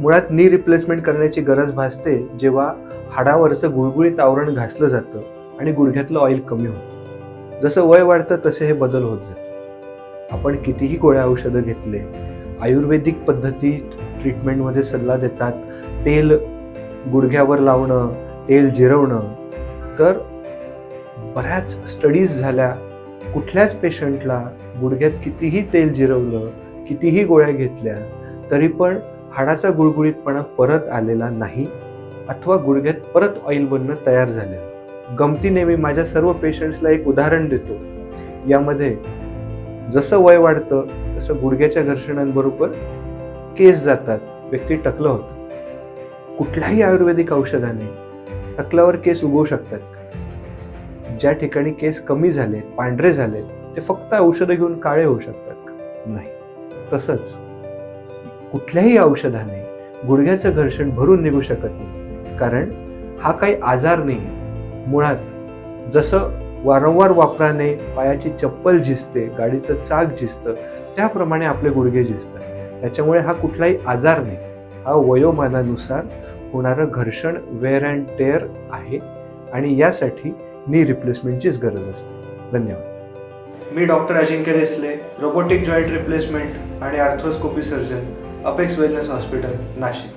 मुळात knee replacement करण्याची गरज भासते जेव्हा हाडावरचं गुळगुळीत आवरण घासलं जातं आणि गुडघ्यातलं ऑइल कमी होतं. जसं वय वाढतं तसे हे बदल होत जातात. आपण कितीही गोळ्या औषधं घेतले आयुर्वेदिक पद्धती ट्रीटमेंटमध्ये सल्ला देतात तेल गुडघ्यावर लावणं तेल जिरवणं तर बऱ्याच स्टडीज झाल्या कुठल्याच पेशंटला गुडघ्यात कितीही तेल जिरवलं कितीही गोळ्या घेतल्या तरी पण हाडाचा गुळगुळीतपणा परत आलेला नाही अथवा गुडघ्यात परत ऑइल बनणं तयार झालेलं गमतीने मी माझ्या सर्व पेशंट्सला एक उदाहरण देतो. यामध्ये जसं वय वाढतं तसं गुडघ्याच्या घर्षणांबरोबर केस जातात व्यक्ती टकलं होतं. कुठल्याही आयुर्वेदिक औषधाने टकल्यावर केस उगवू शकतात ज्या ठिकाणी केस कमी झाले पांढरे झाले ते फक्त औषधं घेऊन काळे होऊ शकतात नाही. तसंच कुठल्याही औषधाने गुडघ्याचं घर्षण भरून निघू शकत नाही. कारण हा काही आजार नाही. मुळात जसं वारंवार वापराने पायाची चप्पल झिजते गाडीचं चाक झिजतं त्याप्रमाणे आपले गुडघे झिजतात. त्याच्यामुळे हा कुठलाही आजार नाही. हा वयोमानानुसार होणारं घर्षण वेअर अँड टेअर आहे आणि यासाठी नी रिप्लेसमेंटचीच गरज असते. धन्यवाद. मी doctor Ajinkya Desale robotic joint replacement आणि arthroscopy surgeon. Apex Wellness hospital Nashik.